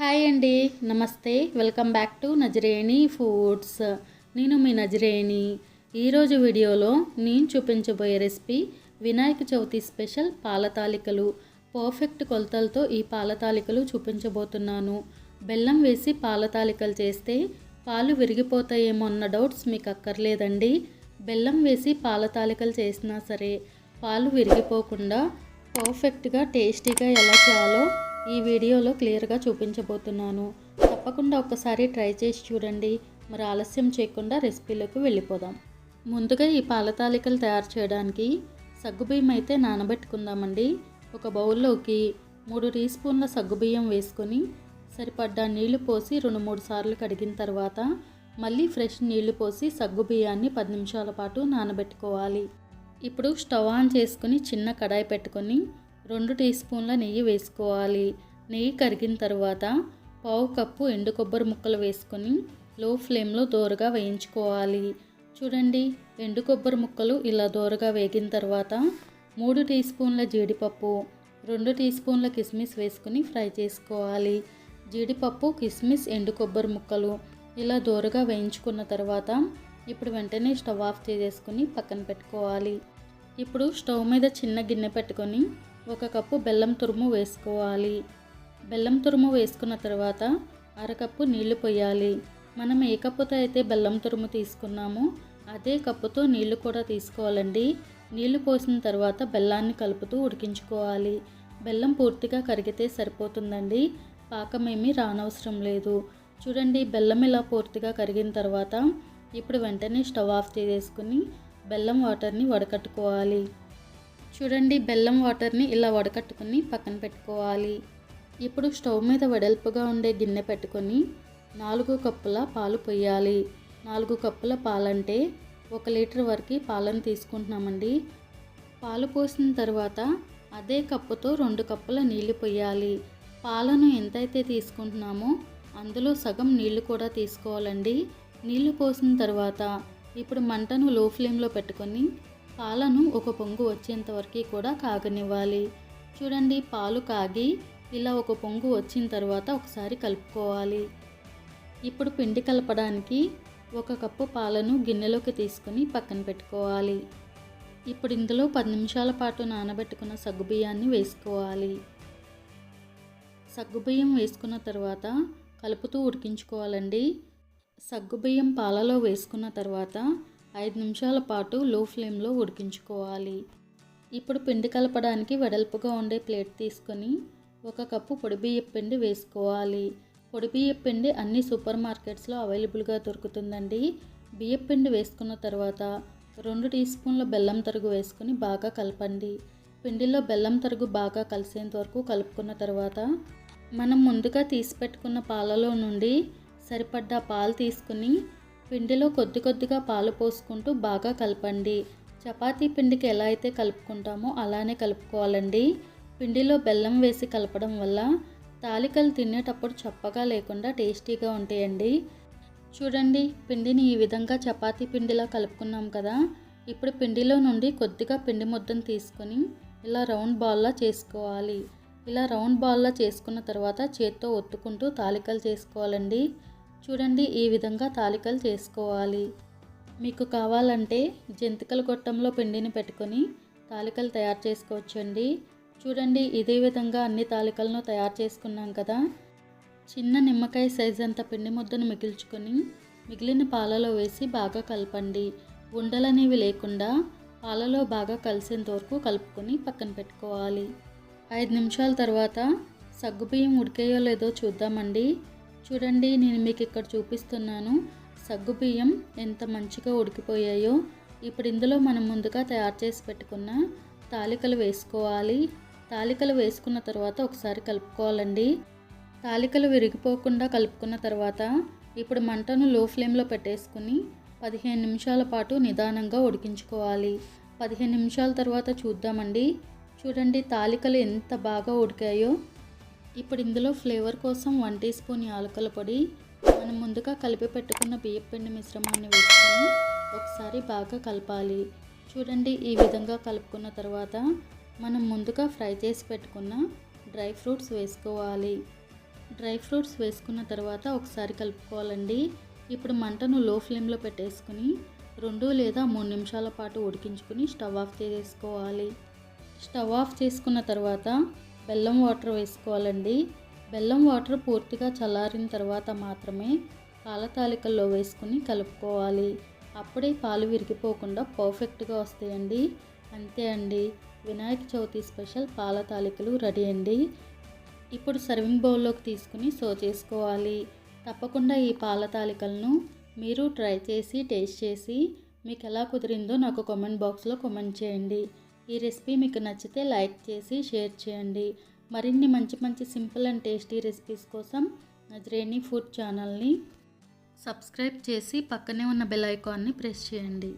Hi అండి నమస్తే. Welcome back to Nazareni foods. నేను మీ నజరేణి. ఈరోజు వీడియోలో నేను చూపించబోయే రెసిపీ వినాయక చవితి స్పెషల్ పాలతాలికలు. పర్ఫెక్ట్ కొలతలతో ఈ పాలతాలికలు చూపించబోతున్నాను. బెల్లం వేసి పాలతాలికలు చేస్తే పాలు విరిగిపోతాయేమో అన్న డౌట్స్ మీకు అక్కర్లేదండి. బెల్లం వేసి పాలతాలికలు చేసినా సరే పాలు విరిగిపోకుండా పర్ఫెక్ట్గా టేస్టీగా ఎలా చేయాలో ఈ వీడియోలో క్లియర్గా చూపించబోతున్నాను. తప్పకుండా ఒక్కసారి ట్రై చేసి చూడండి. మరి ఆలస్యం చేయకుండా రెసిపీలోకి వెళ్ళిపోదాం. ముందుగా ఈ పాల తాలికలు తయారు చేయడానికి సగ్గుబియ్యం అయితే నానబెట్టుకుందామండి. ఒక బౌల్లోకి మూడు టీ స్పూన్ల సగ్గుబియ్యం వేసుకొని సరిపడ్డా నీళ్ళు పోసి రెండు మూడు సార్లు కడిగిన తర్వాత మళ్ళీ ఫ్రెష్ నీళ్ళు పోసి సగ్గుబియ్యాన్ని పది నిమిషాల పాటు నానబెట్టుకోవాలి. ఇప్పుడు స్టవ్ ఆన్ చేసుకుని చిన్న కడాయి పెట్టుకొని రెండు టీ స్పూన్ల నెయ్యి వేసుకోవాలి. నెయ్యి కరిగిన తర్వాత పావు కప్పు ఎండు కొబ్బరి ముక్కలు వేసుకొని లో ఫ్లేమ్లో దోరగా వేయించుకోవాలి. చూడండి ఎండు కొబ్బరి ముక్కలు ఇలా దోరగా వేగిన తర్వాత మూడు టీ స్పూన్ల జీడిపప్పు రెండు టీ స్పూన్ల కిస్మిస్ వేసుకుని ఫ్రై చేసుకోవాలి. జీడిపప్పు కిస్మిస్ ఎండు కొబ్బరి ముక్కలు ఇలా దోరగా వేయించుకున్న తర్వాత ఇప్పుడు వెంటనే స్టవ్ ఆఫ్ చేసేసుకుని పక్కన పెట్టుకోవాలి. ఇప్పుడు స్టవ్ మీద చిన్న గిన్నె పెట్టుకొని ఒక కప్పు బెల్లం తురుము వేసుకోవాలి. బెల్లం తురుము వేసుకున్న తర్వాత అరకప్పు నీళ్ళు పోయాలి. మనం ఏ కప్పుతో అయితే బెల్లం తురుము తీసుకున్నామో అదే కప్పుతో నీళ్ళు కూడా తీసుకోవాలండి. నీళ్ళు పోసిన తర్వాత బెల్లాన్ని కలుపుతూ ఉడికించుకోవాలి. బెల్లం పూర్తిగా కరిగితే సరిపోతుందండి. పాకమేమీ రానవసరం లేదు. చూడండి బెల్లం ఇలా పూర్తిగా కరిగిన తర్వాత ఇప్పుడు వెంటనే స్టవ్ ఆఫ్ చేసుకుని బెల్లం వాటర్ని వడకట్టుకోవాలి. చూడండి బెల్లం వాటర్ని ఇలా వడకట్టుకుని పక్కన పెట్టుకోవాలి. ఇప్పుడు స్టవ్ మీద వెడల్పుగా ఉండే గిన్నె పెట్టుకొని నాలుగు కప్పుల పాలు పొయ్యాలి. నాలుగు కప్పుల పాలంటే ఒక లీటర్ వరకు పాలను తీసుకుంటున్నామండి. పాలు పోసిన తర్వాత అదే కప్పుతో రెండు కప్పుల నీళ్ళు పొయ్యాలి. పాలను ఎంతైతే తీసుకుంటున్నామో అందులో సగం నీళ్ళు కూడా తీసుకోవాలండి. నీళ్ళు పోసిన తర్వాత ఇప్పుడు మంటను లో ఫ్లేమ్లో పెట్టుకొని పాలను ఒక పొంగు వచ్చేంత వరకు కూడా కాగనివ్వాలి. చూడండి పాలు కాగి ఇలా ఒక పొంగు వచ్చిన తర్వాత ఒకసారి కలుపుకోవాలి. ఇప్పుడు పిండి కలపడానికి ఒక కప్పు పాలను గిన్నెలోకి తీసుకుని పక్కన పెట్టుకోవాలి. ఇప్పుడు ఇందులో పది నిమిషాల పాటు నానబెట్టుకున్న సగ్గుబియ్యాన్ని వేసుకోవాలి. సగ్గుబియ్యం వేసుకున్న తర్వాత కలుపుతూ ఉడికించుకోవాలండి. సగ్గుబియ్యం పాలలో వేసుకున్న తర్వాత ఐదు నిమిషాల పాటు లో ఫ్లేమ్లో ఉడికించుకోవాలి. ఇప్పుడు పిండి కలపడానికి వెడల్పుగా ఉండే ప్లేట్ తీసుకొని ఒక కప్పు పొడిబియ్య పిండి వేసుకోవాలి. పొడి పిండి అన్ని సూపర్ మార్కెట్స్లో అవైలబుల్గా దొరుకుతుందండి. బియ్యం పిండి వేసుకున్న తర్వాత రెండు టీ స్పూన్ల బెల్లం తరుగు వేసుకుని బాగా కలపండి. పిండిలో బెల్లం తరుగు బాగా కలిసేంత వరకు కలుపుకున్న తర్వాత మనం ముందుగా తీసి పెట్టుకున్న పాలలో నుండి సరిపడ్డ పాలు తీసుకుని పిండిలో కొద్ది కొద్దిగా పాలు పోసుకుంటూ బాగా కలపండి. చపాతీ పిండికి ఎలా అయితే కలుపుకుంటామో అలానే కలుపుకోవాలండి. పిండిలో బెల్లం వేసి కలపడం వల్ల తాలికలు తినేటప్పుడు చప్పగా లేకుండా టేస్టీగా ఉంటాయండి. చూడండి పిండిని ఈ విధంగా చపాతీ పిండిలా కలుపుకున్నాం కదా. ఇప్పుడు పిండిలో నుండి కొద్దిగా పిండి ముద్దను తీసుకొని ఇలా రౌండ్ బాల్లా చేసుకోవాలి. ఇలా రౌండ్ బాల్లా చేసుకున్న తర్వాత చేత్తో ఒత్తుకుంటూ తాలికలు చేసుకోవాలండి. చూడండి ఈ విధంగా తాలికలు చేసుకోవాలి. మీకు కావాలంటే జంతికల గొట్టంలో పిండిని పెట్టుకొని తాలికలు తయారు చేసుకోవచ్చండి. చూడండి ఇదే విధంగా అన్ని తాలికలను తయారు చేసుకున్నాం కదా. చిన్న నిమ్మకాయ సైజ్ అంత పిండి ముద్దను మిగిల్చుకొని మిగిలిన పాలలో వేసి బాగా కలపండి. ఉండలనేవి లేకుండా పాలలో బాగా కలిసేంత వరకు కలుపుకొని పక్కన పెట్టుకోవాలి. ఐదు నిమిషాల తర్వాత సగ్గుబియ్యం ఉడికేయో లేదో చూద్దామండి. చూడండి నేను మీకు ఇక్కడ చూపిస్తున్నాను. సగ్గుబియ్యం ఎంత మంచిగా ఉడికిపోయాయో. ఇప్పుడు ఇందులో మనం ముందుగా తయారు చేసి పెట్టుకున్న తాలికలు వేసుకోవాలి. తాలికలు వేసుకున్న తర్వాత ఒకసారి కలుపుకోవాలండి. తాలికలు విరిగిపోకుండా కలుపుకున్న తర్వాత ఇప్పుడు మంటను లో ఫ్లేమ్లో పెట్టేసుకుని పదిహేను నిమిషాల పాటు నిదానంగా ఉడికించుకోవాలి. పదిహేను నిమిషాల తర్వాత చూద్దామండి. చూడండి తాలికలు ఎంత బాగా ఉడికాయో. ఇప్పుడు ఇందులో ఫ్లేవర్ కోసం వన్ టీ స్పూన్ యాలకుల పొడి మనం ముందుగా కలిపి పెట్టుకున్న బియ్యం పిండి మిశ్రమాన్ని వేసుకొని ఒకసారి బాగా కలపాలి. చూడండి ఈ విధంగా కలుపుకున్న తర్వాత మనం ముందుగా ఫ్రై చేసి పెట్టుకున్న డ్రై ఫ్రూట్స్ వేసుకోవాలి. డ్రై ఫ్రూట్స్ వేసుకున్న తర్వాత ఒకసారి కలుపుకోవాలండి. ఇప్పుడు మంటను లో ఫ్లేమ్లో పెట్టేసుకుని రెండు లేదా మూడు నిమిషాల పాటు ఉడికించుకుని స్టవ్ ఆఫ్ చేసుకోవాలి స్టవ్ ఆఫ్ చేసుకున్న తర్వాత బెల్లం వాటర్ వేసుకోవాలండి. బెల్లం వాటర్ పూర్తిగా చల్లారిన తర్వాత మాత్రమే పాలతాలికల్లో వేసుకుని కలుపుకోవాలి. అప్పుడే పాలు విరిగిపోకుండా పర్ఫెక్ట్గా వస్తాయండి. అంతే అండి. వినాయక చవితి స్పెషల్ పాలతాలికలు రెడీ అండి. ఇప్పుడు సర్వింగ్ బౌల్లోకి తీసుకుని సో చేసుకోవాలి. తప్పకుండా ఈ పాలతాలికలను మీరు ట్రై చేసి టేస్ట్ చేసి మీకు ఎలా కుదిరిందో నాకు కామెంట్ బాక్స్లో కామెంట్ చేయండి. ఈ రెసిపీ మీకు నచ్చితే లైక్ చేసి షేర్ చేయండి. మరిన్ని మంచి మంచి సింపుల్ అండ్ టేస్టీ రెసిపీస్ కోసం నజరేణి ఫుడ్ ఛానల్ని సబ్స్క్రైబ్ చేసి పక్కనే ఉన్న బెల్ ఐకాన్ని ప్రెస్ చేయండి.